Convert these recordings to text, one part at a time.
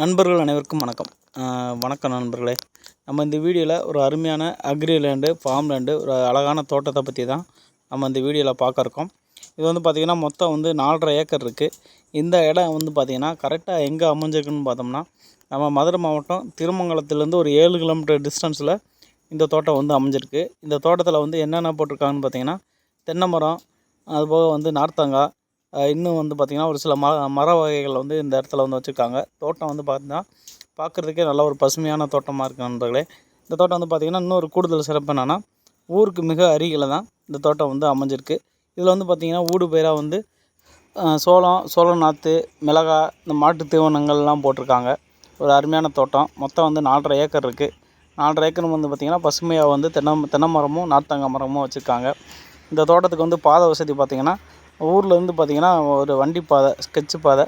நண்பர்கள் அனைவருக்கும் வணக்கம். வணக்கம் நண்பர்களே. நம்ம இந்த வீடியோவில் ஒரு அருமையான அக்ரி லேண்டு ஃபார்ம் லேண்டு ஒரு அழகான தோட்டத்தை பற்றி தான் நம்ம இந்த வீடியோவில் பார்க்க இருக்கோம். இது வந்து பார்த்திங்கன்னா மொத்தம் வந்து நாலரை ஏக்கர் இருக்குது இந்த இடம் வந்து பார்த்திங்கன்னா கரெக்டாக எங்கே அமைஞ்சிருக்குன்னு பார்த்தோம்னா நம்ம மதுரை மாவட்டம் திருமங்கலத்துலேருந்து ஒரு ஏழு கிலோமீட்டர் டிஸ்டன்ஸில் இந்த தோட்டம் வந்து அமைஞ்சிருக்கு. இந்த தோட்டத்தில் வந்து என்னென்ன போட்டிருக்காங்கன்னு பார்த்திங்கன்னா தென்னை மரம் அதுபோக வந்து நார்த்தங்காய் இன்னும் வந்து பார்த்திங்கன்னா ஒரு சில ம மர வகைகள் வந்து இந்த இடத்துல வந்து வச்சுருக்காங்க. தோட்டம் வந்து பார்த்திங்கன்னா பார்க்குறதுக்கே நல்ல ஒரு பசுமையான தோட்டமாக இருக்குது நண்பர்களே. இந்த தோட்டம் வந்து பார்த்திங்கன்னா இன்னொரு கூடுதல் சிறப்பு என்னென்னா ஊருக்கு மிக அருகில் தான் இந்த தோட்டம் வந்து அமைஞ்சிருக்கு. இதில் வந்து பார்த்திங்கன்னா ஊடு பயிராக வந்து சோளம் சோளம் நாற்று மிளகா இந்த மாட்டு தீவனங்கள்லாம் போட்டிருக்காங்க. ஒரு அருமையான தோட்டம். மொத்தம் வந்து நாலரை ஏக்கர் இருக்குது நாலரை ஏக்கர் வந்து பார்த்திங்கன்னா பசுமையாக வந்து தென்னை தென்னை மரமும் நார்த்தங்க மரமும் வச்சுருக்காங்க. இந்த தோட்டத்துக்கு வந்து பாதை வசதி பார்த்திங்கன்னா ஊர்லேருந்து பார்த்திங்கன்னா ஒரு வண்டி பாதை ஸ்கெட்சு பாதை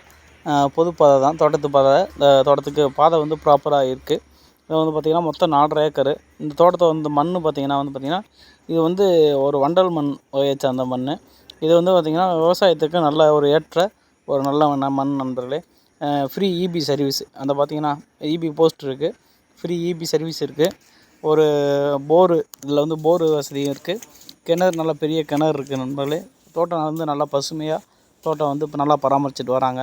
பொது பாதை தான் தோட்டத்து பாதை. இந்த தோட்டத்துக்கு பாதை வந்து ப்ராப்பராக இருக்குது இது வந்து பார்த்திங்கன்னா மொத்தம் நாலரை ஏக்கரு. இந்த தோட்டத்தை வந்து மண் பார்த்திங்கன்னா வந்து பார்த்திங்கன்னா இது வந்து ஒரு வண்டல் மண் வகையை அந்த மண் இது வந்து பார்த்திங்கன்னா விவசாயத்துக்கு நல்ல ஒரு ஏற்ற ஒரு நல்ல மண் நண்பர்களே. ஃப்ரீ இபி சர்வீஸ் அந்த பார்த்திங்கன்னா இபி போஸ்ட் இருக்குது ஃப்ரீ இபி சர்வீஸ் இருக்குது ஒரு போரு இதில் வந்து போரு வசதியும் இருக்குது கிணறு நல்ல பெரிய கிணறு இருக்குது நண்பர்களே. தோட்டம் வந்து நல்லா பசுமையாக தோட்டம் வந்து இப்போ நல்லா பராமரிச்சுட்டு வராங்க.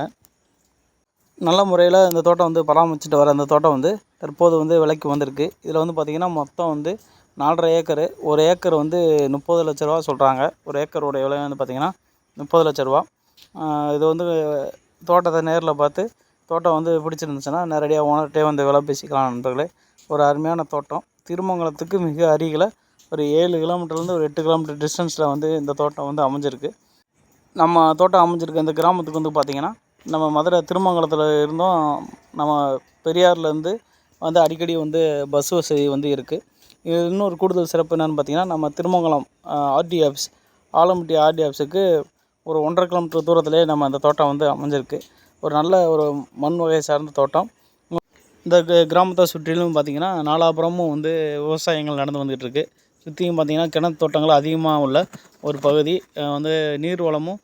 நல்ல முறையில் இந்த தோட்டம் வந்து பராமரிச்சுட்டு வர அந்த தோட்டம் வந்து தற்போது வந்து விலைக்கு வந்திருக்கு. இதில் வந்து பார்த்திங்கன்னா மொத்தம் வந்து நாலரை ஏக்கரு ஒரு ஏக்கர் வந்து முப்பது லட்ச ரூபா சொல்கிறாங்க ஒரு ஏக்கரோட விலை வந்து பார்த்திங்கன்னா முப்பது லட்ச ரூபா. இது வந்து தோட்டத்தை நேரில் பார்த்து தோட்டம் வந்து பிடிச்சிருந்துச்சுன்னா நேரடியாக ஓனர்கிட்டே வந்து விலை பேசிக்கலாம் நண்பர்களே. ஒரு அருமையான தோட்டம். திருமங்கலத்துக்கு மிக அருகில் ஒரு ஏழு கிலோமீட்டர்லேருந்து ஒரு எட்டு கிலோமீட்டர் டிஸ்டன்ஸில் வந்து இந்த தோட்டம் வந்து அமைஞ்சிருக்கு. நம்ம தோட்டம் அமைஞ்சிருக்க இந்த கிராமத்துக்கு வந்து பார்த்திங்கன்னா நம்ம மதுரை திருமங்கலத்தில் இருந்தும் நம்ம பெரியார்லேருந்து வந்து அடிக்கடி வந்து பஸ் வசதி வந்து இருக்குது இது இன்னொரு கூடுதல் சிறப்பு என்னென்னு பார்த்திங்கன்னா நம்ம Thirumangalam RT office Alampatti RT ஆஃபீஸுக்கு ஒரு ஒன்றரை கிலோமீட்டர் தூரத்துலேயே நம்ம அந்த தோட்டம் வந்து அமைஞ்சிருக்கு. ஒரு நல்ல ஒரு மண் வகையை சார்ந்த தோட்டம். இந்த கிராமத்தை சுற்றிலும் பார்த்திங்கன்னா நாலாபுரமும் வந்து விவசாயங்கள் நடந்து வந்துகிட்ருக்கு சுற்றியும் பார்த்திங்கன்னா கிணத்து தோட்டங்கள் அதிகமாக உள்ள ஒரு பகுதி. வந்து நீர் வளமும்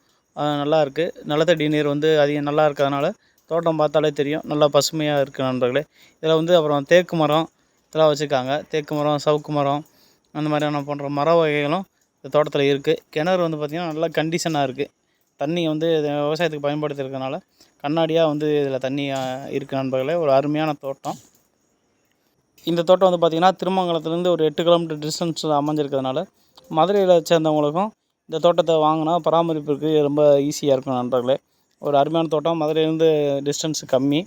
நல்லா இருக்குது நிலத்தடி நீர் வந்து அதிகம் நல்லா இருக்கிறதுனால தோட்டம் பார்த்தாலே தெரியும். நல்லா பசுமையாக இருக்குது நண்பர்களே. இதில் வந்து அப்புறம் தேக்கு மரம் இதெல்லாம் வச்சுருக்காங்க. தேக்கு மரம் சவுக்கு மரம் அந்த மாதிரியான போன்ற மர வகைகளும் இந்த தோட்டத்தில் இருக்குது கிணறு வந்து பார்த்திங்கன்னா நல்லா கண்டிஷனாக இருக்குது தண்ணி வந்து விவசாயத்துக்கு பயன்படுத்தியிருக்கனால கண்ணாடியாக வந்து இதில் தண்ணி இருக்குது நண்பர்களே. ஒரு அருமையான தோட்டம். இந்த தோட்டம் வந்து பார்த்திங்கன்னா திருமங்கலத்துலேருந்து ஒரு எட்டு கிலோமீட்டர் டிஸ்டன்ஸில் அமைஞ்சிருக்கிறதுனால மதுரையில் சேர்ந்தவங்களுக்கும் இந்த தோட்டத்தை வாங்கினா பராமரிப்புக்கு ரொம்ப ஈஸியாக இருக்கும் நண்பர்களே. ஒரு அருமையான தோட்டம். மதுரையிலேருந்து டிஸ்டன்ஸ் கம்மி.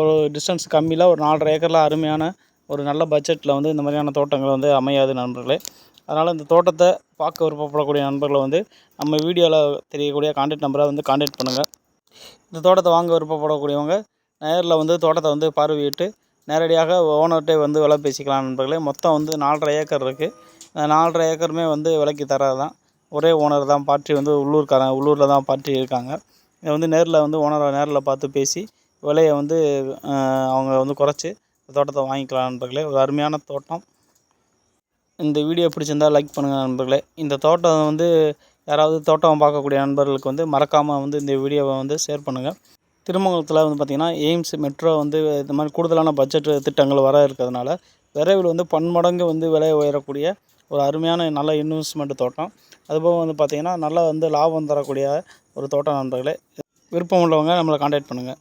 ஒரு டிஸ்டன்ஸ் கம்மியில் ஒரு நாலரை ஏக்கரில் அருமையான ஒரு நல்ல பட்ஜெட்டில் வந்து இந்த மாதிரியான தோட்டங்கள் வந்து அமையாது நண்பர்களே. அதனால் இந்த தோட்டத்தை பார்க்க விருப்பப்படக்கூடிய நண்பர்களை வந்து நம்ம வீடியோவில் தெரியக்கூடிய கான்டாக்ட் நம்பரை வந்து கான்டாக்ட் பண்ணுங்கள் இந்த தோட்டத்தை வாங்க விருப்பப்படக்கூடியவங்க நேரில் வந்து தோட்டத்தை வந்து பார்வையிட்டு நேரடியாக ஓனர்கிட்டே வந்து விலை பேசிக்கலாம் நண்பர்களே. மொத்தம் வந்து நாலரை ஏக்கர் இருக்குது நாலரை ஏக்கருமே வந்து விலைக்கு தரது தான் ஒரே ஓனர் தான் பார்ட்டி வந்து உள்ளூர்காரன் உள்ளூரில் தான் பார்ட்டி இருக்காங்க. இதை வந்து நேரில் வந்து ஓனரை நேரில் பார்த்து பேசி விலையை வந்து அவங்க வந்து குறைச்சி தோட்டத்தை வாங்கிக்கலாம் நண்பர்களே. ஒரு அருமையான தோட்டம். இந்த வீடியோ பிடிச்சிருந்தால் லைக் பண்ணுங்கள் நண்பர்களே. இந்த தோட்டம் வந்து யாராவது தோட்டம் பார்க்கக்கூடிய நண்பர்களுக்கு வந்து மறக்காமல் வந்து இந்த வீடியோவை வந்து ஷேர் பண்ணுங்கள் திருமங்கலத்தில் வந்து பார்த்திங்கன்னா எய்ம்ஸ் மெட்ரோ வந்து இந்த மாதிரி கூடுதலான பட்ஜெட் திட்டங்கள் வர இருக்கிறதுனால விரைவில் வந்து பன்மடங்கு வந்து விலை உயரக்கூடிய ஒரு அருமையான நல்ல இன்வெஸ்ட்மெண்ட் தோட்டம். அதுபோக வந்து பார்த்திங்கன்னா நல்லா வந்து லாபம் தரக்கூடிய ஒரு தோட்டம் நண்பர்களே விருப்பம் உள்ளவங்க நம்மளை காண்டாக்ட் பண்ணுங்கள்